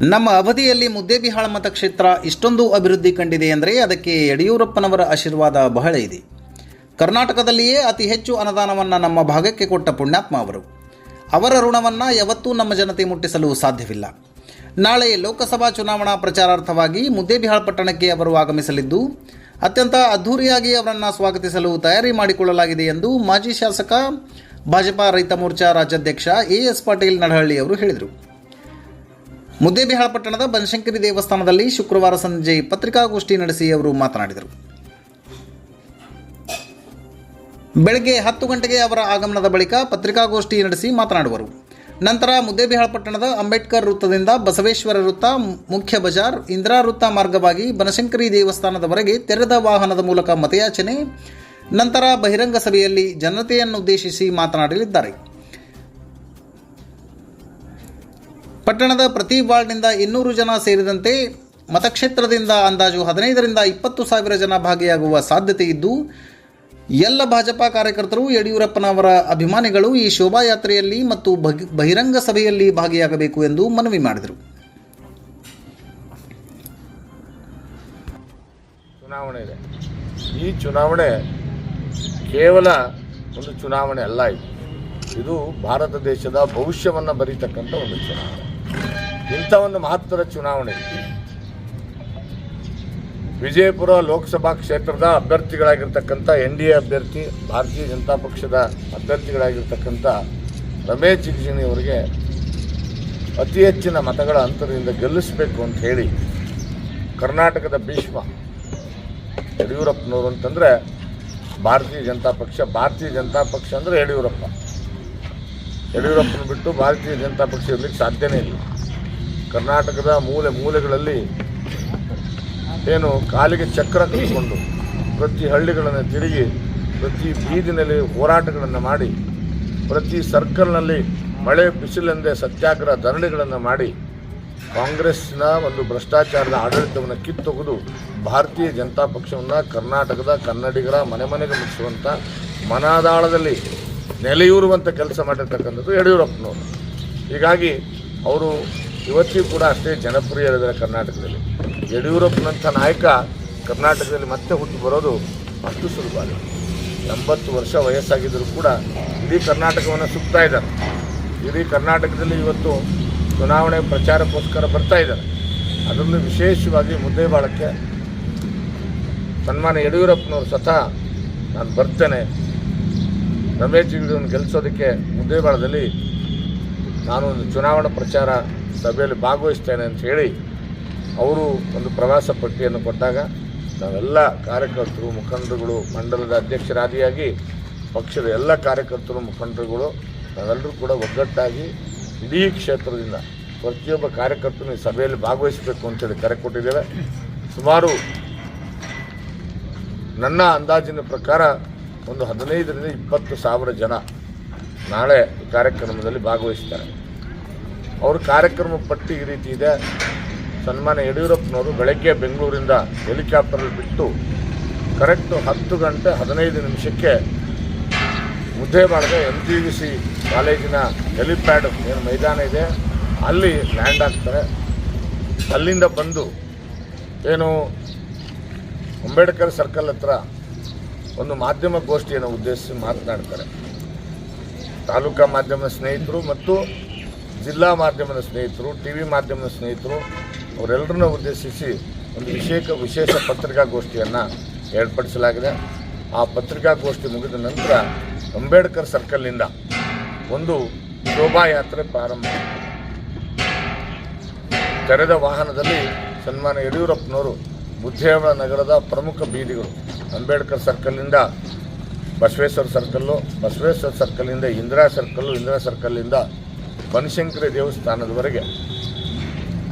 ನಮ್ಮ ಅವಧಿಯಲ್ಲಿ ಮುದ್ದೇಬಿಹಾಳ ಮತಕ್ಷೇತ್ರ ಇಷ್ಟೊಂದು ಅಭಿವೃದ್ಧಿ ಕಂಡಿದೆ ಅಂದರೆ ಅದಕ್ಕೆ ಯಡಿಯೂರಪ್ಪನವರ ಆಶೀರ್ವಾದ ಬಹಳ ಇದೆ. ಕರ್ನಾಟಕದಲ್ಲಿಯೇ ಅತಿ ಹೆಚ್ಚು ಅನುದಾನವನ್ನು ನಮ್ಮ ಭಾಗಕ್ಕೆ ಕೊಟ್ಟ ಪುಣ್ಯಾತ್ಮ ಅವರು. ಅವರ ಋಣವನ್ನು ಯಾವತ್ತೂ ನಮ್ಮ ಜನತೆ ಮುಟ್ಟಿಸಲು ಸಾಧ್ಯವಿಲ್ಲ. ನಾಳೆ ಲೋಕಸಭಾ ಚುನಾವಣಾ ಪ್ರಚಾರಾರ್ಥವಾಗಿ ಮುದ್ದೇಬಿಹಾಳ ಪಟ್ಟಣಕ್ಕೆ ಅವರು ಆಗಮಿಸಲಿದ್ದು, ಅತ್ಯಂತ ಅದ್ಧೂರಿಯಾಗಿ ಅವರನ್ನು ಸ್ವಾಗತಿಸಲು ತಯಾರಿ ಮಾಡಿಕೊಳ್ಳಲಾಗಿದೆ ಎಂದು ಮಾಜಿ ಶಾಸಕ, ಭಾಜಪಾ ರೈತ ಮೋರ್ಚಾ ರಾಜ್ಯಾಧ್ಯಕ್ಷ ಎ ಎಸ್ ಪಾಟೀಲ್ ನಡಹಳ್ಳಿ ಅವರು ಹೇಳಿದರು. ಮುದ್ದೇಬಿಹಾಳ ಪಟ್ಟಣದ ಬನಶಂಕರಿ ದೇವಸ್ಥಾನದಲ್ಲಿ ಶುಕ್ರವಾರ ಸಂಜೆ ಪತ್ರಿಕಾಗೋಷ್ಠಿ ನಡೆಸಿ ಅವರು ಮಾತನಾಡಿದರು. ಬೆಳಗ್ಗೆ ಹತ್ತು ಗಂಟೆಗೆ ಅವರ ಆಗಮನದ ಬಳಿಕ ಪತ್ರಿಕಾಗೋಷ್ಠಿ ನಡೆಸಿ ಮಾತನಾಡುವರು. ನಂತರ ಮುದ್ದೇಬಿಹಾಳ ಪಟ್ಟಣದ ಅಂಬೇಡ್ಕರ್ ವೃತ್ತದಿಂದ ಬಸವೇಶ್ವರ ವೃತ್ತ, ಮುಖ್ಯ ಬಜಾರ್, ಇಂದಿರಾ ವೃತ್ತ ಮಾರ್ಗವಾಗಿ ಬನಶಂಕರಿ ದೇವಸ್ಥಾನದವರೆಗೆ ತೆರೆದ ವಾಹನದ ಮೂಲಕ ಮತಯಾಚನೆ, ನಂತರ ಬಹಿರಂಗ ಸಭೆಯಲ್ಲಿ ಜನತೆಯನ್ನುದ್ದೇಶಿಸಿ ಮಾತನಾಡಲಿದ್ದಾರೆ. ಪಟ್ಟಣದ ಪ್ರತಿ ವಾರ್ಡ್ನಿಂದ ಇನ್ನೂರು ಜನ ಸೇರಿದಂತೆ ಮತಕ್ಷೇತ್ರದಿಂದ ಅಂದಾಜು ಹದಿನೈದರಿಂದ ಇಪ್ಪತ್ತು ಸಾವಿರ ಜನ ಭಾಗಿಯಾಗುವ ಸಾಧ್ಯತೆ ಇದ್ದು, ಎಲ್ಲ ಭಾಜಪಾ ಕಾರ್ಯಕರ್ತರು ಯಡಿಯೂರಪ್ಪನವರ ಅಭಿಮಾನಿಗಳು ಈ ಶೋಭಾಯಾತ್ರೆಯಲ್ಲಿ ಮತ್ತು ಬಹಿ- ಬಹಿರಂಗ ಸಭೆಯಲ್ಲಿ ಭಾಗಿಯಾಗಬೇಕು ಎಂದು ಮನವಿ ಮಾಡಿದರು. ಚುನಾವಣೆ ಇದೆ. ಈ ಚುನಾವಣೆ ಕೇವಲ ಒಂದು ಚುನಾವಣೆ ಅಲ್ಲ ಇದು. ಭಾರತ ದೇಶದ ಭವಿಷ್ಯವನ್ನು ಬರೀತಕ್ಕಂಥ ಒಂದು ಚುನಾವಣೆ. ಇಂಥ ಒಂದು ಮಹತ್ವದ ಚುನಾವಣೆ. ವಿಜಯಪುರ ಲೋಕಸಭಾ ಕ್ಷೇತ್ರದ ಅಭ್ಯರ್ಥಿಗಳಾಗಿರ್ತಕ್ಕಂಥ ಎನ್ ಡಿ ಎ ಅಭ್ಯರ್ಥಿ, ಭಾರತೀಯ ಜನತಾ ಪಕ್ಷದ ಅಭ್ಯರ್ಥಿಗಳಾಗಿರ್ತಕ್ಕಂಥ ರಮೇಶ್ ಜಿಗಜಿಣಿ ಅವರಿಗೆ ಅತಿ ಹೆಚ್ಚಿನ ಮತಗಳ ಅಂತರದಿಂದ ಗೆಲ್ಲಿಸಬೇಕು ಅಂತ ಹೇಳಿ ಕರ್ನಾಟಕದ ಭೀಷ್ಮ ಯಡಿಯೂರಪ್ಪನವರು ಅಂತಂದರೆ ಭಾರತೀಯ ಜನತಾ ಪಕ್ಷ, ಭಾರತೀಯ ಜನತಾ ಪಕ್ಷ ಅಂದರೆ ಯಡಿಯೂರಪ್ಪ. ಯಡಿಯೂರಪ್ಪನ ಬಿಟ್ಟು ಭಾರತೀಯ ಜನತಾ ಪಕ್ಷ ಇರಲಿಕ್ಕೆ ಸಾಧ್ಯನೇ ಇಲ್ಲ. ಕರ್ನಾಟಕದ ಮೂಲೆ ಮೂಲೆಗಳಲ್ಲಿ ಏನು ಕಾಲಿಗೆ ಚಕ್ರ ಕಟ್ಟಿಕೊಂಡು ಪ್ರತಿ ಹಳ್ಳಿಗಳನ್ನು ತಿರುಗಿ ಪ್ರತಿ ಬೀದಿನಲ್ಲಿ ಹೋರಾಟಗಳನ್ನು ಮಾಡಿ, ಪ್ರತಿ ಸರ್ಕಲ್ನಲ್ಲಿ ಮಳೆ ಬಿಸಿಲೆಂದೇ ಸತ್ಯಾಗ್ರಹ ಧರಣಿಗಳನ್ನು ಮಾಡಿ, ಕಾಂಗ್ರೆಸ್ನ ಒಂದು ಭ್ರಷ್ಟಾಚಾರದ ಆಡಳಿತವನ್ನು ಕಿತ್ತೊಗೆದು ಭಾರತೀಯ ಜನತಾ ಪಕ್ಷವನ್ನು ಕರ್ನಾಟಕದ ಕನ್ನಡಿಗರ ಮನೆ ಮನೆಗೆ ಮುಟ್ಟಿಸುವಂಥ ಮನಾದಾಳದಲ್ಲಿ ನೆಲೆಯೂರುವಂಥ ಕೆಲಸ ಮಾಡಿರ್ತಕ್ಕಂಥದ್ದು ಯಡಿಯೂರಪ್ಪನವರು. ಹೀಗಾಗಿ ಅವರು ಇವತ್ತಿಗೂ ಕೂಡ ಅಷ್ಟೇ ಜನಪ್ರಿಯರಿದ್ದಾರೆ ಕರ್ನಾಟಕದಲ್ಲಿ. ಯಡಿಯೂರಪ್ಪನಂಥ ನಾಯಕ ಕರ್ನಾಟಕದಲ್ಲಿ ಮತ್ತೆ ಹುಟ್ಟು ಬರೋದು ಅಷ್ಟು ಸುಲಭ ಅಲ್ಲ. ಎಂಬತ್ತು ವರ್ಷ ವಯಸ್ಸಾಗಿದ್ದರೂ ಕೂಡ ಇಡೀ ಕರ್ನಾಟಕವನ್ನು ಸುತ್ತಾ ಇದ್ದಾರೆ. ಇಡೀ ಕರ್ನಾಟಕದಲ್ಲಿ ಇವತ್ತು ಚುನಾವಣೆ ಪ್ರಚಾರಕ್ಕೋಸ್ಕರ ಬರ್ತಾ ಇದ್ದಾರೆ. ಅದನ್ನು ವಿಶೇಷವಾಗಿ ಮುದ್ದೇಬಾಳಕ್ಕೆ ಸನ್ಮಾನ ಯಡಿಯೂರಪ್ಪನವರು ಸ್ವತಃ ನಾನು ಬರ್ತೇನೆ ರಮೇಶ್ ಜಿಗಡಿಯನ್ನು ಗೆಲ್ಲಿಸೋದಕ್ಕೆ ಮುದ್ದೇಬಾಳದಲ್ಲಿ ನಾನು ಒಂದು ಚುನಾವಣಾ ಪ್ರಚಾರ ಸಭೆಯಲ್ಲಿ ಭಾಗವಹಿಸ್ತೇನೆ ಅಂತ ಹೇಳಿ ಅವರು ಒಂದು ಪ್ರವಾಸ ಪಟ್ಟಿಯನ್ನು ಕೊಟ್ಟಾಗ ನಾವೆಲ್ಲ ಕಾರ್ಯಕರ್ತರು, ಮುಖಂಡರುಗಳು, ಮಂಡಲದ ಅಧ್ಯಕ್ಷರಾದಿಯಾಗಿ ಪಕ್ಷದ ಎಲ್ಲ ಕಾರ್ಯಕರ್ತರು, ಮುಖಂಡರುಗಳು, ನಾವೆಲ್ಲರೂ ಕೂಡ ಒಗ್ಗಟ್ಟಾಗಿ ಇಡೀ ಕ್ಷೇತ್ರದಿಂದ ಪ್ರತಿಯೊಬ್ಬ ಕಾರ್ಯಕರ್ತನು ಈ ಸಭೆಯಲ್ಲಿ ಭಾಗವಹಿಸಬೇಕು ಅಂತೇಳಿ ಕರೆ ಕೊಟ್ಟಿದ್ದೇವೆ. ಸುಮಾರು ನನ್ನ ಅಂದಾಜಿನ ಪ್ರಕಾರ ಒಂದು ಹದಿನೈದರಿಂದ ಇಪ್ಪತ್ತು ಸಾವಿರ ಜನ ನಾಳೆ ಕಾರ್ಯಕ್ರಮದಲ್ಲಿ ಭಾಗವಹಿಸ್ತಾರೆ. ಅವರು ಕಾರ್ಯಕ್ರಮ ಪಟ್ಟಿ ಈ ರೀತಿ ಇದೆ. ಸನ್ಮಾನ ಯಡಿಯೂರಪ್ಪನವರು ಬೆಳಗ್ಗೆ ಬೆಂಗಳೂರಿಂದ ಹೆಲಿಕಾಪ್ಟರಲ್ಲಿ ಬಿಟ್ಟು ಕರೆಕ್ಟು ಹತ್ತು ಗಂಟೆ ಹದಿನೈದು ನಿಮಿಷಕ್ಕೆ ಮುದ್ದೇಬಾಳದ ಎಂ ಜಿ ವಿ ಸಿ ಕಾಲೇಜಿನ ಹೆಲಿಪ್ಯಾಡ್ ಏನು ಮೈದಾನ ಇದೆ. ಅಲ್ಲಿ ಲ್ಯಾಂಡ್ ಆಗ್ತಾರೆ ಅಲ್ಲಿಂದ ಬಂದು ಏನು ಅಂಬೇಡ್ಕರ್ ಸರ್ಕಲ್ ಹತ್ರ ಒಂದು ಮಾಧ್ಯಮ ಗೋಷ್ಠಿಯನ್ನು ಉದ್ದೇಶಿಸಿ ಮಾತನಾಡ್ತಾರೆ. ತಾಲೂಕಾ ಮಾಧ್ಯಮ ಸ್ನೇಹಿತರು ಮತ್ತು ಜಿಲ್ಲಾ ಮಾಧ್ಯಮದ ಸ್ನೇಹಿತರು ಟಿ ವಿ ಮಾಧ್ಯಮದ ಸ್ನೇಹಿತರು, ಅವರೆಲ್ಲರನ್ನ ಉದ್ದೇಶಿಸಿ ಒಂದು ವಿಶೇಷ ವಿಶೇಷ ಪತ್ರಿಕಾಗೋಷ್ಠಿಯನ್ನು ಏರ್ಪಡಿಸಲಾಗಿದೆ. ಆ ಪತ್ರಿಕಾಗೋಷ್ಠಿ ಮುಗಿದ ನಂತರ ಅಂಬೇಡ್ಕರ್ ಸರ್ಕಲ್ನಿಂದ ಒಂದು ಶೋಭಾಯಾತ್ರೆ ಪ್ರಾರಂಭ. ತೆರೆದ ವಾಹನದಲ್ಲಿ ಸನ್ಮಾನ ಯಡಿಯೂರಪ್ಪನವರು ಬುದ್ಧೇವ ನಗರದ ಪ್ರಮುಖ ಬೀದಿಗಳು ಅಂಬೇಡ್ಕರ್ ಸರ್ಕಲ್ನಿಂದ ಬಸವೇಶ್ವರ ಸರ್ಕಲ್ಲು, ಬಸವೇಶ್ವರ ಸರ್ಕಲ್ನಿಂದ ಇಂದಿರಾ ಸರ್ಕಲ್ಲು, ಇಂದಿರಾ ಸರ್ಕಲ್ನಿಂದ ಬನಶಂಕರಿ ದೇವಸ್ಥಾನದವರೆಗೆ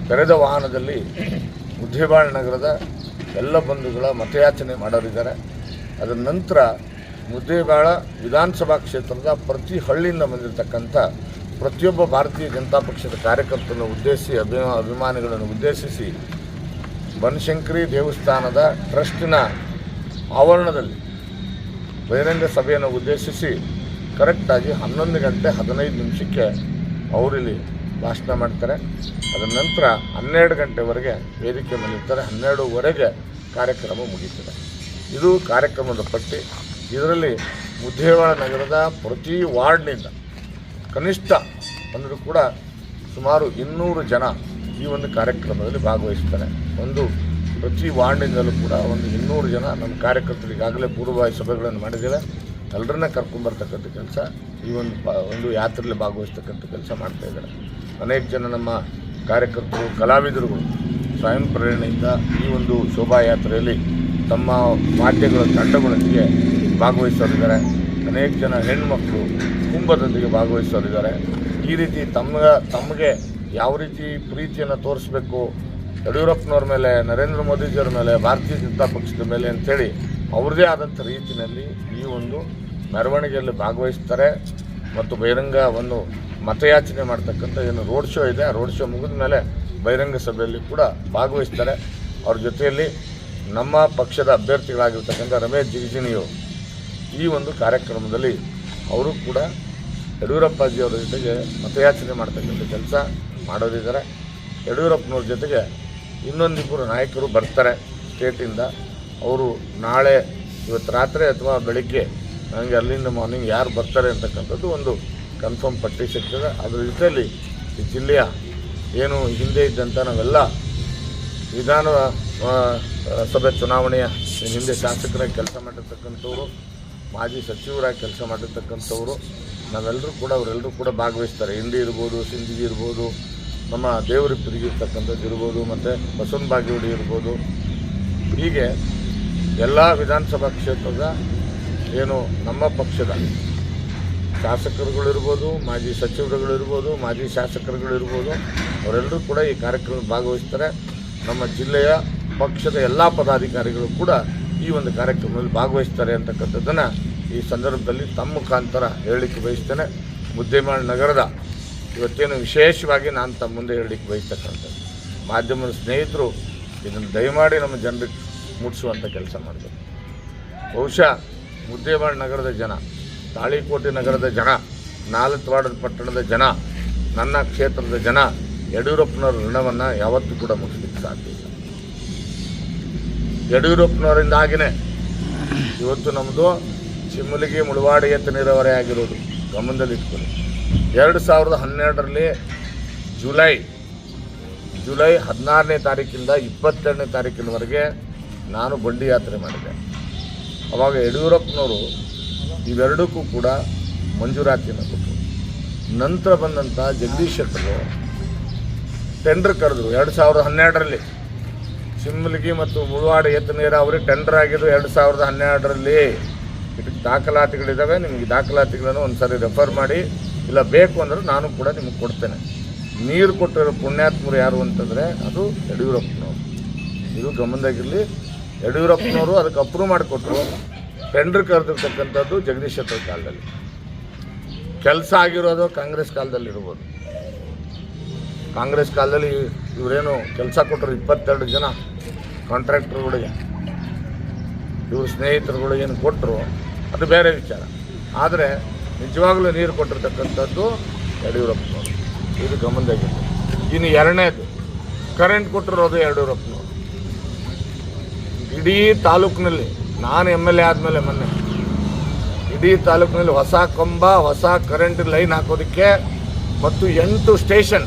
ತೆರೆದ ವಾಹನದಲ್ಲಿ ಮುದ್ದೇಬಾಳ್ ನಗರದ ಎಲ್ಲ ಬಂಧುಗಳ ಮತಯಾಚನೆ ಮಾಡೋರಿದ್ದಾರೆ. ಅದರ ನಂತರ ಮುದ್ದೇಬಾಳ ವಿಧಾನಸಭಾ ಕ್ಷೇತ್ರದ ಪ್ರತಿ ಹಳ್ಳಿಯಿಂದ ಬಂದಿರತಕ್ಕಂಥ ಪ್ರತಿಯೊಬ್ಬ ಭಾರತೀಯ ಜನತಾ ಪಕ್ಷದ ಕಾರ್ಯಕರ್ತರನ್ನು ಉದ್ದೇಶಿಸಿ, ಅಭಿಮಾ, ಅಭಿಮಾನಿಗಳನ್ನು ಉದ್ದೇಶಿಸಿ ಬನಶಂಕರಿ ದೇವಸ್ಥಾನದ ಟ್ರಸ್ಟಿನ ಆವರಣದಲ್ಲಿ ಬಹಿರಂಗ ಸಭೆಯನ್ನು ಉದ್ದೇಶಿಸಿ ಕರೆಕ್ಟಾಗಿ ಹನ್ನೊಂದು ಗಂಟೆ ಹದಿನೈದು ನಿಮಿಷಕ್ಕೆ ಅವರಿಲ್ಲಿ ಭಾಷಣ ಮಾಡ್ತಾರೆ. ಅದರ ನಂತರ ಹನ್ನೆರಡು ಗಂಟೆವರೆಗೆ ವೇದಿಕೆ ಮೇಲೆ ಇರ್ತಾರೆ ಹನ್ನೆರಡುವರೆಗೆ ಕಾರ್ಯಕ್ರಮ ಮುಗೀತದೆ. ಇದು ಕಾರ್ಯಕ್ರಮದ ಪಟ್ಟಿ. ಇದರಲ್ಲಿ ಮುದ್ದೇವಾಳ ನಗರದ ಪ್ರತಿ ವಾರ್ಡ್ನಿಂದ ಕನಿಷ್ಠ ಅಂದರೂ ಕೂಡ ಸುಮಾರು ಇನ್ನೂರು ಜನ ಈ ಒಂದು ಕಾರ್ಯಕ್ರಮದಲ್ಲಿ ಭಾಗವಹಿಸ್ತಾರೆ. ಒಂದು ಪ್ರತಿ ವಾರ್ಡಿನಿಂದಲೂ ಕೂಡ ಒಂದು ಇನ್ನೂರು ಜನ ನಮ್ಮ ಕಾರ್ಯಕರ್ತರು ಈಗಾಗಲೇ ಪೂರ್ವಭಾವಿ ಸಭೆಗಳನ್ನು ಮಾಡಿದ್ದೇವೆ. ಎಲ್ಲರನ್ನ ಕರ್ಕೊಂಡ್ಬರ್ತಕ್ಕಂಥ ಕೆಲಸ, ಈ ಒಂದು ಒಂದು ಯಾತ್ರೆಯಲ್ಲಿ ಭಾಗವಹಿಸ್ತಕ್ಕಂಥ ಕೆಲಸ ಮಾಡ್ತಾ ಇದ್ದಾರೆ. ಅನೇಕ ಜನ ನಮ್ಮ ಕಾರ್ಯಕರ್ತರು, ಕಲಾವಿದರುಗಳು ಸ್ವಯಂ ಪ್ರೇರಣೆಯಿಂದ ಈ ಒಂದು ಶೋಭಾಯಾತ್ರೆಯಲ್ಲಿ ತಮ್ಮ ವಾದ್ಯಗಳ ತಂಡಗಳೊಂದಿಗೆ ಭಾಗವಹಿಸೋರಿದ್ದಾರೆ. ಅನೇಕ ಜನ ಹೆಣ್ಮಕ್ಕಳು ಕುಂಭದೊಂದಿಗೆ ಭಾಗವಹಿಸೋರಿದ್ದಾರೆ. ಈ ರೀತಿ ತಮ್ಮ ತಮಗೆ ಯಾವ ರೀತಿ ಪ್ರೀತಿಯನ್ನು ತೋರಿಸ್ಬೇಕು ಯಡಿಯೂರಪ್ಪನವ್ರ ಮೇಲೆ, ನರೇಂದ್ರ ಮೋದಿಜಿಯವ್ರ ಮೇಲೆ, ಭಾರತೀಯ ಜನತಾ ಪಕ್ಷದ ಮೇಲೆ ಅಂಥೇಳಿ ಅವ್ರದ್ದೇ ಆದಂಥ ರೀತಿಯಲ್ಲಿ ಈ ಒಂದು ಮೆರವಣಿಗೆಯಲ್ಲಿ ಭಾಗವಹಿಸ್ತಾರೆ ಮತ್ತು ಬಹಿರಂಗ ಒಂದು ಮತಯಾಚನೆ ಮಾಡ್ತಕ್ಕಂಥ ಏನು ರೋಡ್ ಶೋ ಇದೆ, ಆ ರೋಡ್ ಶೋ ಮುಗಿದ ಮೇಲೆ ಬಹಿರಂಗ ಸಭೆಯಲ್ಲಿ ಕೂಡ ಭಾಗವಹಿಸ್ತಾರೆ. ಅವ್ರ ಜೊತೆಯಲ್ಲಿ ನಮ್ಮ ಪಕ್ಷದ ಅಭ್ಯರ್ಥಿಗಳಾಗಿರ್ತಕ್ಕಂಥ ರಮೇಶ್ ಜಿಗಜಿನಿಯು ಈ ಒಂದು ಕಾರ್ಯಕ್ರಮದಲ್ಲಿ ಅವರು ಕೂಡ ಯಡಿಯೂರಪ್ಪಾಜಿಯವರ ಜೊತೆಗೆ ಮತಯಾಚನೆ ಮಾಡ್ತಕ್ಕಂಥ ಕೆಲಸ ಮಾಡೋರಿದ್ದಾರೆ. ಯಡಿಯೂರಪ್ಪನವ್ರ ಜೊತೆಗೆ ಇನ್ನೊಂದಿಬ್ಬರು ನಾಯಕರು ಬರ್ತಾರೆ ಸ್ಟೇಟಿಂದ. ಅವರು ನಾಳೆ ಇವತ್ತು ರಾತ್ರಿ ಅಥವಾ ಬೆಳಿಗ್ಗೆ ನನಗೆ ಅಲ್ಲಿಂದ ಮಾರ್ನಿಂಗ್ ಯಾರು ಬರ್ತಾರೆ ಅಂತಕ್ಕಂಥದ್ದು ಒಂದು ಕನ್ಫರ್ಮ್ ಪಟ್ಟಿ ಸಿಗ್ತದೆ. ಅದರ ಜೊತೆಯಲ್ಲಿ ಈ ಜಿಲ್ಲೆಯ ಏನು ಹಿಂದೆ ಇದ್ದಂಥ ನಾವೆಲ್ಲ ವಿಧಾನ ಸಭೆ ಚುನಾವಣೆಯ ಹಿಂದೆ ಶಾಸಕರಾಗಿ ಕೆಲಸ ಮಾಡಿರ್ತಕ್ಕಂಥವ್ರು, ಮಾಜಿ ಸಚಿವರಾಗಿ ಕೆಲಸ ಮಾಡಿರ್ತಕ್ಕಂಥವ್ರು, ನಾವೆಲ್ಲರೂ ಕೂಡ ಅವರೆಲ್ಲರೂ ಕೂಡ ಭಾಗವಹಿಸ್ತಾರೆ. ಹಿಂದಿ ಇರ್ಬೋದು ಸಿಂಧಿ ಇರ್ಬೋದು ನಮ್ಮ ದೇವರು ತಿರುಗಿರ್ತಕ್ಕಂಥದ್ದು ಇರ್ಬೋದು, ಮತ್ತು ಬಸವನ ಬಾಗೇವಾಡಿ ಇರ್ಬೋದು. ಹೀಗೆ ಎಲ್ಲ ವಿಧಾನಸಭಾ ಕ್ಷೇತ್ರದ ಏನು ನಮ್ಮ ಪಕ್ಷದ ಶಾಸಕರುಗಳಿರ್ಬೋದು, ಮಾಜಿ ಸಚಿವರುಗಳಿರ್ಬೋದು, ಮಾಜಿ ಶಾಸಕರುಗಳಿರ್ಬೋದು, ಅವರೆಲ್ಲರೂ ಕೂಡ ಈ ಕಾರ್ಯಕ್ರಮದಲ್ಲಿ ಭಾಗವಹಿಸ್ತಾರೆ. ನಮ್ಮ ಜಿಲ್ಲೆಯ ಪಕ್ಷದ ಎಲ್ಲ ಪದಾಧಿಕಾರಿಗಳು ಕೂಡ ಈ ಒಂದು ಕಾರ್ಯಕ್ರಮದಲ್ಲಿ ಭಾಗವಹಿಸ್ತಾರೆ ಅಂತಕ್ಕಂಥದ್ದನ್ನು ಈ ಸಂದರ್ಭದಲ್ಲಿ ತಮ್ಮ ಮುಖಾಂತರ ಹೇಳಲಿಕ್ಕೆ ಬಯಸ್ತೇನೆ. ಮುದ್ದೇಮಾಳ್ ನಗರದ ಇವತ್ತೇನು ವಿಶೇಷವಾಗಿ ನಾನು ತಮ್ಮ ಮುಂದೆ ಹೇಳಲಿಕ್ಕೆ ಬಯಸ್ತಕ್ಕಂಥದ್ದು. ಮಾಧ್ಯಮದ ಸ್ನೇಹಿತರು ಇದನ್ನು ದಯಮಾಡಿ ನಮ್ಮ ಜನರಿಗೆ ಮುಟ್ಟಿಸುವಂಥ ಕೆಲಸ ಮಾಡಬೇಕು. ಬಹುಶಃ ಮುದ್ದೇಬಾಳ್ ನಗರದ ಜನ, ತಾಳಿಕೋಟೆ ನಗರದ ಜನ ನಾಲತ್ವಾಡದ ಪಟ್ಟಣದ ಜನ, ನನ್ನ ಕ್ಷೇತ್ರದ ಜನ ಯಡಿಯೂರಪ್ಪನವರ ಋಣವನ್ನು ಯಾವತ್ತೂ ಕೂಡ ಮುಗಿಸ್ಲಿಕ್ಕೆ ಸಾಧ್ಯ ಇಲ್ಲ. ಯಡಿಯೂರಪ್ಪನವರಿಂದಾಗಿನೇ ಇವತ್ತು ನಮ್ಮದು ಚಿಮ್ಮಲಿಗೆ ಮುಳುವಾಡಿಯತ್ತ ನೀರಾವರಿ ಆಗಿರೋದು ಗಮನದಲ್ಲಿ ಇಟ್ಕೊಳ್ಳಿ ಎರಡು ಸಾವಿರದ ಹನ್ನೆರಡರಲ್ಲಿ ಜುಲೈ ಜುಲೈ ಹದಿನಾರನೇ ತಾರೀಕಿಂದ ಇಪ್ಪತ್ತೆರಡನೇ ತಾರೀಕಿನವರೆಗೆ ನಾನು ಬಂಡಿ ಯಾತ್ರೆ ಮಾಡಿದೆ. ಅವಾಗ ಯಡಿಯೂರಪ್ಪನವರು ಇವೆರಡಕ್ಕೂ ಕೂಡ ಮಂಜೂರಾತಿಯನ್ನು ಕೊಟ್ಟರು. ನಂತರ ಬಂದಂಥ ಜಗದೀಶ್ ಶೆಟ್ಟರು ಟೆಂಡರ್ ಕರೆದ್ರು. ಎರಡು ಸಾವಿರದ ಹನ್ನೆರಡರಲ್ಲಿ ಸಿಮ್ಲಗಿ ಮತ್ತು ಮುಳುವಾಡ ಎತ್ತು ನೀರಾವರಿ ಟೆಂಡರ್ ಆಗಿದ್ದು ಎರಡು ಸಾವಿರದ ಹನ್ನೆರಡರಲ್ಲಿ ಇದಕ್ಕೆ ದಾಖಲಾತಿಗಳಿದ್ದಾವೆ ನಿಮಗೆ ದಾಖಲಾತಿಗಳನ್ನು ಒಂದು ಸಾರಿ ರೆಫರ್ ಮಾಡಿ. ಇಲ್ಲ, ಬೇಕು ಅಂದರೆ ನಾನು ಕೂಡ ನಿಮಗೆ ಕೊಡ್ತೇನೆ. ನೀರು ಕೊಟ್ಟಿರೋ ಪುಣ್ಯಾತ್ಮರು ಯಾರು ಅಂತಂದರೆ ಅದು ಯಡಿಯೂರಪ್ಪನವರು. ಇದು ಗಮನದಾಗಿರಲಿ, ಯಡಿಯೂರಪ್ಪನವರು ಅದಕ್ಕೆ ಅಪ್ರೂವ್ ಮಾಡಿಕೊಟ್ರು ಟೆಂಡರ್ ಕರೆದಿರ್ತಕ್ಕಂಥದ್ದು ಜಗದೀಶ್ ಶೆಟ್ಟರ್ ಕಾಲದಲ್ಲಿ. ಕೆಲಸ ಆಗಿರೋದು ಕಾಂಗ್ರೆಸ್ ಕಾಲದಲ್ಲಿ ಇರ್ಬೋದು ಕಾಂಗ್ರೆಸ್ ಕಾಲದಲ್ಲಿ ಇವರೇನು ಕೆಲಸ ಕೊಟ್ಟರು ಇಪ್ಪತ್ತೆರಡು ಜನ ಕಾಂಟ್ರಾಕ್ಟರ್ಗಳಿಗೆ. ಇವ್ರ ಸ್ನೇಹಿತರುಗಳಿಗೇನು ಕೊಟ್ಟರು, ಅದು ಬೇರೆ ವಿಚಾರ. ಆದರೆ ನಿಜವಾಗ್ಲೂ ನೀರು ಕೊಟ್ಟಿರ್ತಕ್ಕಂಥದ್ದು ಯಡಿಯೂರಪ್ಪನವರು ಇದು ಗಮನದಾಗಿದೆ ಇನ್ನು ಎರಡನೇದು ಕರೆಂಟ್ ಕೊಟ್ಟಿರೋದು ಯಡಿಯೂರಪ್ಪನವರು ಇಡೀ ತಾಲೂಕಿನಲ್ಲಿ, ನಾನು ಎಂ ಎಲ್ ಎ ಆದಮೇಲೆ ಮೊನ್ನೆ, ಇಡೀ ತಾಲೂಕಿನಲ್ಲಿ ಹೊಸ ಕಂಬ, ಹೊಸ ಕರೆಂಟ್ ಲೈನ್ ಹಾಕೋದಕ್ಕೆ ಮತ್ತು ಎಂಟು ಸ್ಟೇಷನ್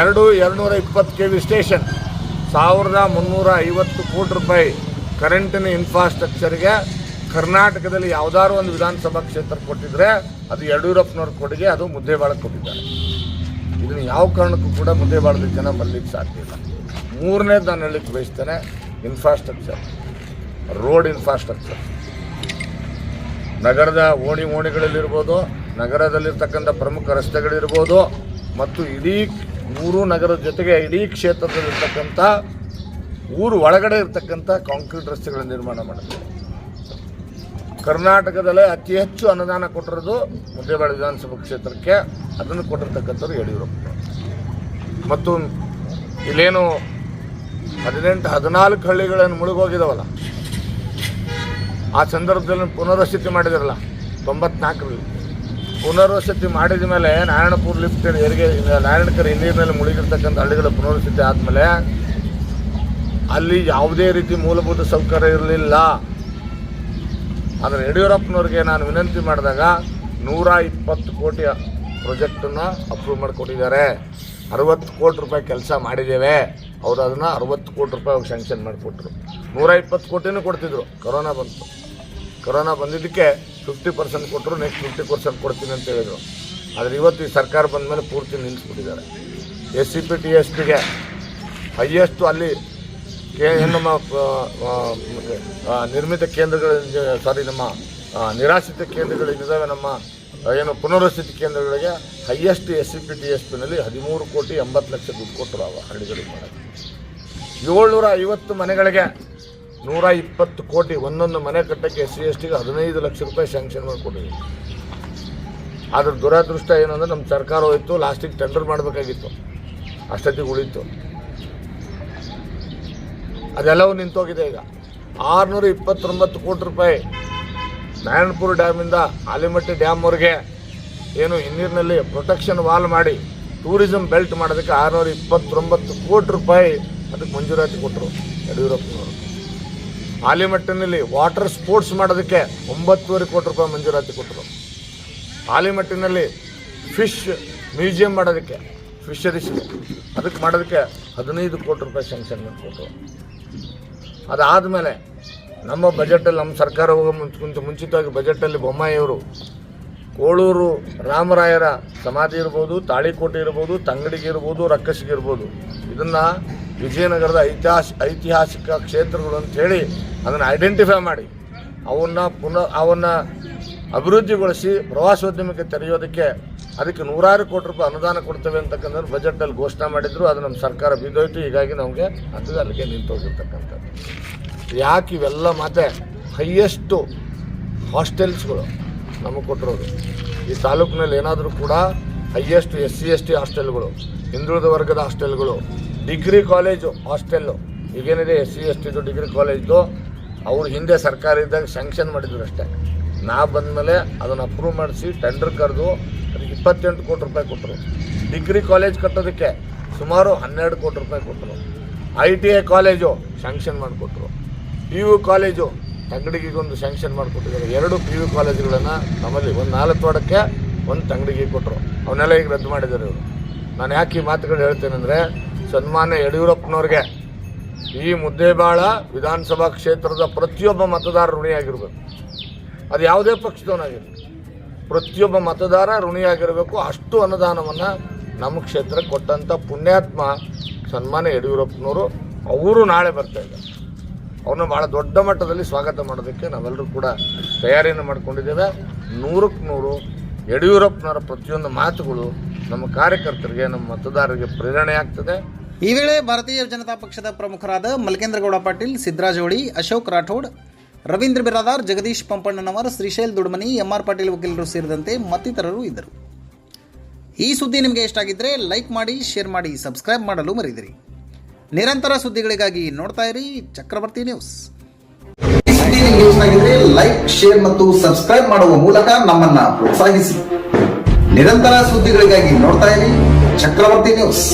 ಎರಡು ಎರಡುನೂರ ಇಪ್ಪತ್ತು ಕೆ ವಿ ಸ್ಟೇಷನ್ ಸಾವಿರದ ಮುನ್ನೂರ ಐವತ್ತು ಕೋಟಿ ರೂಪಾಯಿ ಕರೆಂಟಿನ ಇನ್ಫ್ರಾಸ್ಟ್ರಕ್ಚರ್ಗೆ ಕರ್ನಾಟಕದಲ್ಲಿ ಯಾವುದಾದ್ರು ಒಂದು ವಿಧಾನಸಭಾ ಕ್ಷೇತ್ರ ಕೊಟ್ಟಿದ್ರೆ ಅದು ಯಡಿಯೂರಪ್ಪನವ್ರ ಕೊಡುಗೆ, ಅದು ಮುದ್ದೆಬಾಳಕ್ಕೆ ಕೊಟ್ಟಿದ್ದಾರೆ. ಇದನ್ನು ಯಾವ ಕಾರಣಕ್ಕೂ ಕೂಡ ಮುದ್ದೇಬಾಳದ ಜನ ಬರಲಿಕ್ಕೆ ಸಾಧ್ಯ ಇಲ್ಲ. ಮೂರನೇದು ನಾನು ಹೇಳಲಿಕ್ಕೆ ಬಯಸ್ತೇನೆ ಇನ್ಫ್ರಾಸ್ಟ್ರಕ್ಚರ್ ರೋಡ್ ಇನ್ಫ್ರಾಸ್ಟ್ರಕ್ಚರ್ ನಗರದ ಓಣಿ ಓಣಿಗಳಲ್ಲಿರ್ಬೋದು, ನಗರದಲ್ಲಿರ್ತಕ್ಕಂಥ ಪ್ರಮುಖ ರಸ್ತೆಗಳಿರ್ಬೋದು, ಮತ್ತು ಇಡೀ ಊರು ನಗರದ ಜೊತೆಗೆ ಇಡೀ ಕ್ಷೇತ್ರದಲ್ಲಿರ್ತಕ್ಕಂಥ ಊರು ಒಳಗಡೆ ಇರ್ತಕ್ಕಂಥ ಕಾಂಕ್ರೀಟ್ ರಸ್ತೆಗಳ ನಿರ್ಮಾಣ ಮಾಡಿದ್ದಾರೆ ಕರ್ನಾಟಕದಲ್ಲೇ ಅತಿ ಹೆಚ್ಚು ಅನುದಾನ ಕೊಟ್ಟಿರೋದು ಮುದ್ದೇಬಾಳ ವಿಧಾನಸಭಾ ಕ್ಷೇತ್ರಕ್ಕೆ. ಅದನ್ನು ಕೊಟ್ಟಿರ್ತಕ್ಕಂಥವ್ರು ಯಡಿಯೂರಪ್ಪ. ಮತ್ತು ಇಲ್ಲೇನು ಹದಿನೆಂಟು, ಹದಿನಾಲ್ಕು ಹಳ್ಳಿಗಳನ್ನು ಮುಳುಗೋಗಿದಾವಲ್ಲ? ಆ ಸಂದರ್ಭದಲ್ಲಿ ಪುನರ್ವಸತಿ ಮಾಡಿದಿರಲ್ಲ, ತೊಂಬತ್ನಾಲ್ಕರಲ್ಲಿ. ಪುನರ್ವಸತಿ ಮಾಡಿದ ಮೇಲೆ ನಾರಾಯಣಪುರ ಲಿಫ್ಟ್ ಹೆರಿಗೆ ನಾರಾಯಣಕರ ಹಿನ್ನೀರಿನಲ್ಲಿ ಮುಳುಗಿರ್ತಕ್ಕಂಥ ಹಳ್ಳಿಗಳ ಪುನರ್ವಸತಿ ಆದಮೇಲೆ ಅಲ್ಲಿ ಯಾವುದೇ ರೀತಿ ಮೂಲಭೂತ ಸೌಕರ್ಯ ಇರಲಿಲ್ಲ. ಆದರೆ ಯಡಿಯೂರಪ್ಪನವ್ರಿಗೆ ನಾನು ವಿನಂತಿ ಮಾಡಿದಾಗ ನೂರ ಇಪ್ಪತ್ತು ಕೋಟಿ ಪ್ರೊಜೆಕ್ಟನ್ನು ಅಪ್ರೂವ್ ಮಾಡಿಕೊಟ್ಟಿದ್ದಾರೆ. ಅರವತ್ತು ಕೋಟಿ ರೂಪಾಯಿ ಕೆಲಸ ಮಾಡಿದ್ದೇವೆ. ಅವರು ಅದನ್ನು ಅರವತ್ತು ಕೋಟಿ ರೂಪಾಯಿ ಸ್ಯಾಂಕ್ಷನ್ ಮಾಡಿಕೊಟ್ರು. ನೂರ ಇಪ್ಪತ್ತು ಕೋಟಿನೂ ಕೊಡ್ತಿದ್ರು. ಕೊರೋನಾ ಬಂತು. ಕೊರೋನಾ ಬಂದಿದ್ದಕ್ಕೆ ಫಿಫ್ಟಿ ಪರ್ಸೆಂಟ್ ಕೊಟ್ಟರು ನೆಕ್ಸ್ಟ್ ಫಿಫ್ಟಿ ಪರ್ಸೆಂಟ್ ಕೊಡ್ತೀನಿ ಅಂತ ಹೇಳಿದರು. ಆದರೆ ಇವತ್ತು ಈ ಸರ್ಕಾರ ಬಂದ ಮೇಲೆ ಪೂರ್ತಿ ನಿಲ್ಲಿಸ್ಬಿಟ್ಟಿದ್ದಾರೆ S C P, T S ಪಿಗೆ ಹೈಯೆಸ್ಟು ಅಲ್ಲಿ ನಮ್ಮ ನಿರ್ಮಿತ ಕೇಂದ್ರಗಳ ಸಾರಿ, ನಮ್ಮ ನಿರಾಶ್ರಿತ ಕೇಂದ್ರಗಳಿದ್ದಾವೆ ನಮ್ಮ ಏನು ಪುನರ್ವಸತಿ ಕೇಂದ್ರಗಳಿಗೆ highest S C P T S ಪಿನಲ್ಲಿ ಹದಿಮೂರು ಕೋಟಿ ಎಂಬತ್ತು ಲಕ್ಷ ದುಡ್ಡು ಕೊಟ್ಟರು ಅವ ಹಳ್ಳಿಗಳಿಗೆ ಮಾಡೋದು ಏಳ್ನೂರ ಐವತ್ತು ಮನೆಗಳಿಗೆ ನೂರ ಇಪ್ಪತ್ತು ಕೋಟಿ ಒಂದೊಂದು ಮನೆ ಕಟ್ಟಕ್ಕೆ ಎಸ್ ಸಿ ಎಸ್ ಟಿಗೆ ಹದಿನೈದು ಲಕ್ಷ ರೂಪಾಯಿ ಸ್ಯಾಂಕ್ಷನ್ ಮಾಡಿಕೊಟ್ಟಿದ್ವಿ ಆದ್ರೆ ದುರದೃಷ್ಟ ಏನು ಅಂದರೆ ನಮ್ಮ ಸರ್ಕಾರ ಹೋಯಿತು ಲಾಸ್ಟಿಗೆ ಟೆಂಡರ್ ಮಾಡಬೇಕಾಗಿತ್ತು. ಅಷ್ಟೊತ್ತಿಗೆ ಉಳಿತು. ಅದೆಲ್ಲವೂ ನಿಂತೋಗಿದೆ ಈಗ. ಆರುನೂರ ಇಪ್ಪತ್ತೊಂಬತ್ತು ಕೋಟಿ ರೂಪಾಯಿ ನಾರಾಯಣಪುರ ಡ್ಯಾಮಿಂದ ಆಲಿಮಟ್ಟಿ ಡ್ಯಾಮ್ವರೆಗೆ ಏನು ಹಿನ್ನೀರಿನಲ್ಲಿ ಪ್ರೊಟೆಕ್ಷನ್ ವಾಲ್ ಮಾಡಿ ಟೂರಿಸಂ ಬೆಲ್ಟ್ ಮಾಡೋದಕ್ಕೆ ಆರುನೂರ ಇಪ್ಪತ್ತೊಂಬತ್ತು ಕೋಟಿ ರೂಪಾಯಿ ಅದಕ್ಕೆ ಮಂಜೂರಾತಿ ಕೊಟ್ಟರು ಯಡಿಯೂರಪ್ಪನವರು. ಆಲಿಮಟ್ಟಿನಲ್ಲಿ ವಾಟರ್ ಸ್ಪೋರ್ಟ್ಸ್ ಮಾಡೋದಕ್ಕೆ ಒಂಬತ್ತುವರೆ ಕೋಟಿ ರೂಪಾಯಿ ಮಂಜೂರಾತಿ ಕೊಟ್ಟರು. ಆಲಿಮಟ್ಟಿನಲ್ಲಿ ಫಿಶ್ ಮ್ಯೂಸಿಯಂ ಮಾಡೋದಕ್ಕೆ ಫಿಶರೀಸ್ ಅದಕ್ಕೆ ಮಾಡೋದಕ್ಕೆ ಹದಿನೈದು ಕೋಟಿ ರೂಪಾಯಿ ಸ್ಯಾಂಕ್ಷನ್ ಮಾಡಿಕೊಟ್ರು ಅದಾದಮೇಲೆ ನಮ್ಮ ಬಜೆಟಲ್ಲಿ ನಮ್ಮ ಸರ್ಕಾರ ಹೋಗೋ ಮುಂಚೆ ಮುಂಚಿತವಾಗಿ ಬಜೆಟಲ್ಲಿ ಬೊಮ್ಮಾಯಿಯವರು, ಕೋಳೂರು ರಾಮರಾಯರ ಸಮಾಧಿ ಇರ್ಬೋದು, ತಾಳಿಕೋಟೆ ಇರ್ಬೋದು, ತಂಗಡಿಗೆ ಇರ್ಬೋದು, ರಕ್ಕಸಿಗೆ ಇರ್ಬೋದು. ಇದನ್ನು ವಿಜಯನಗರದ ಐತಿಹಾಸ ಐತಿಹಾಸಿಕ ಕ್ಷೇತ್ರಗಳು ಅಂತ ಹೇಳಿ ಅದನ್ನು ಐಡೆಂಟಿಫೈ ಮಾಡಿ. ಅವನ್ನ ಪುನಃ ಅವನ್ನ ಅಭಿವೃದ್ಧಿಗೊಳಿಸಿ ಪ್ರವಾಸೋದ್ಯಮಕ್ಕೆ ತೆರೆಯೋದಕ್ಕೆ ಅದಕ್ಕೆ ನೂರಾರು ಕೋಟಿ ರೂಪಾಯಿ ಅನುದಾನ ಕೊಡ್ತೇವೆ ಅಂತಕ್ಕಂಥದ್ದು ಬಜೆಟಲ್ಲಿ ಘೋಷಣೆ ಮಾಡಿದ್ರು, ಅದು ನಮ್ಮ ಸರ್ಕಾರ ಬಿದ್ದೋಯ್ತು. ಹೀಗಾಗಿ ನಮಗೆ ಅದು ಅಲ್ಲಿಗೆ ನಿಂತೋಗಿರ್ತಕ್ಕಂಥದ್ದು. ಯಾಕೆ ಇವೆಲ್ಲ ಮತ್ತೆ ಹೈಯೆಸ್ಟು ಹಾಸ್ಟೆಲ್ಸ್ಗಳು ನಮಗೆ ಕೊಟ್ಟಿರೋದು. ಈ ತಾಲೂಕಿನಲ್ಲಿ ಏನಾದರೂ ಕೂಡ highest S C S T ಹಾಸ್ಟೆಲ್ಗಳು, ಹಿಂದುಳಿದ ವರ್ಗದ ಹಾಸ್ಟೆಲ್ಗಳು, ಡಿಗ್ರಿ ಕಾಲೇಜು ಹಾಸ್ಟೆಲ್ಲು, ಈಗೇನಿದೆ ಎಸ್ ಸಿ ಎಸ್ ಟಿದು ಡಿಗ್ರಿ ಕಾಲೇಜ್ದು, ಅವ್ರು ಹಿಂದೆ ಸರ್ಕಾರ ಇದ್ದಾಗ ಸ್ಯಾಂಕ್ಷನ್ ಮಾಡಿದ್ರು ಅಷ್ಟೇ. ನಾ ಬಂದಮೇಲೆ ಅದನ್ನು ಅಪ್ರೂವ್ ಮಾಡಿಸಿ ಟೆಂಡರ್ ಕರೆದು ಇಪ್ಪತ್ತೆಂಟು ಕೋಟಿ ರೂಪಾಯಿ ಕೊಟ್ಟರು. ಡಿಗ್ರಿ ಕಾಲೇಜ್ ಕಟ್ಟೋದಕ್ಕೆ ಸುಮಾರು ಹನ್ನೆರಡು ಕೋಟಿ ರೂಪಾಯಿ ಕೊಟ್ಟರು. I T I college sanction ಮಾಡಿಕೊಟ್ರು. ಪಿ ಯು ಕಾಲೇಜು ತಂಗಡಿಗೆಗೊಂದು ಸ್ಯಾಂಕ್ಷನ್ ಮಾಡಿಕೊಟ್ಟಿದ್ದಾರೆ. ಎರಡು ಪಿ ಯು ಕಾಲೇಜುಗಳನ್ನು ನಮ್ಮಲ್ಲಿ ಒಂದು ನಾಲ್ಕು ವಾರಕ್ಕೆ ಒಂದು ತಂಗಡಿಗೆ ಕೊಟ್ಟರು ಅವನ್ನೆಲ್ಲ ಈಗ ರದ್ದು ಮಾಡಿದ್ದಾರೆ ಇವರು. ನಾನು ಯಾಕೆ ಈ ಮಾತುಗಳು ಹೇಳ್ತೇನೆಂದರೆ, ಸನ್ಮಾನ್ಯ ಯಡಿಯೂರಪ್ಪನವ್ರಿಗೆ ಈ ಮುದ್ದೇಬಾಳ ವಿಧಾನಸಭಾ ಕ್ಷೇತ್ರದ ಪ್ರತಿಯೊಬ್ಬ ಮತದಾರ ಋಣಿಯಾಗಿರ್ಬೇಕು. ಅದು ಯಾವುದೇ ಪಕ್ಷದವನಾಗಿರಲಿ. ಪ್ರತಿಯೊಬ್ಬ ಮತದಾರ ಋಣಿಯಾಗಿರಬೇಕು. ಅಷ್ಟು ಅನುದಾನವನ್ನು ನಮ್ಮ ಕ್ಷೇತ್ರಕ್ಕೆ ಕೊಟ್ಟಂಥ ಪುಣ್ಯಾತ್ಮ ಸನ್ಮಾನ ಯಡಿಯೂರಪ್ಪನವರು ಅವರು ನಾಳೆ ಬರ್ತಾ ಇದ್ದಾರೆ. ಅವ್ರನ್ನ ಭಾಳ ದೊಡ್ಡ ಮಟ್ಟದಲ್ಲಿ ಸ್ವಾಗತ ಮಾಡೋದಕ್ಕೆ ನಾವೆಲ್ಲರೂ ಕೂಡ ತಯಾರಿಯನ್ನು ಮಾಡ್ಕೊಂಡಿದ್ದೇವೆ. ನೂರಕ್ಕೆ ನೂರು ಯಡಿಯೂರಪ್ಪನವರ ಪ್ರತಿಯೊಂದು ಮಾತುಗಳು ನಮ್ಮ ಕಾರ್ಯಕರ್ತರಿಗೆ, ನಮ್ಮ ಮತದಾರರಿಗೆ ಪ್ರೇರಣೆ ಆಗ್ತದೆ. ಈ ವೇಳೆ ಭಾರತೀಯ ಜನತಾ ಪಕ್ಷದ ಪ್ರಮುಖರಾದ ಮಲ್ಕೇಂದ್ರಗೌಡ ಪಾಟೀಲ್ ಸಿದ್ದರಾಜೋಳಿ ಅಶೋಕ್ ರಾಠೋಡ್ ರವೀಂದ್ರ ಬಿರಾದಾರ್, ಜಗದೀಶ್ ಪಂಪಣ್ಣನವರ್, ಶ್ರೀಶೈಲ್ ದುಡ್ಮನಿ ಎಂಆರ್ ಪಾಟೀಲ್ ವಕೀಲರು ಸೇರಿದಂತೆ ಮತ್ತಿತರರು ಇದ್ದರು. ಈ ಸುದ್ದಿ ನಿಮಗೆ ಇಷ್ಟ ಆಗಿದ್ರೆ ಲೈಕ್ ಮಾಡಿ, ಶೇರ್ ಮಾಡಿ, ಸಬ್ಸ್ಕ್ರೈಬ್ ಮಾಡಲು ಮರೆಯದಿರಿ ನಿರಂತರ ಸುದ್ದಿಗಳಿಗಾಗಿ ನೋಡ್ತಾ ಇರಿ ಚಕ್ರವರ್ತಿ ನ್ಯೂಸ್. ಲೈಕ್, ಶೇರ್ ಮತ್ತು ಸಬ್ಸ್ಕ್ರೈಬ್ ಮಾಡುವ ಮೂಲಕ ನಮ್ಮನ್ನ ಪ್ರೋತ್ಸಾಹಿಸಿ. ನಿರಂತರ ಸುದ್ದಿಗಳಿಗಾಗಿ ನೋಡ್ತಾ ಇರಿ ಚಕ್ರವರ್ತಿ ನ್ಯೂಸ್.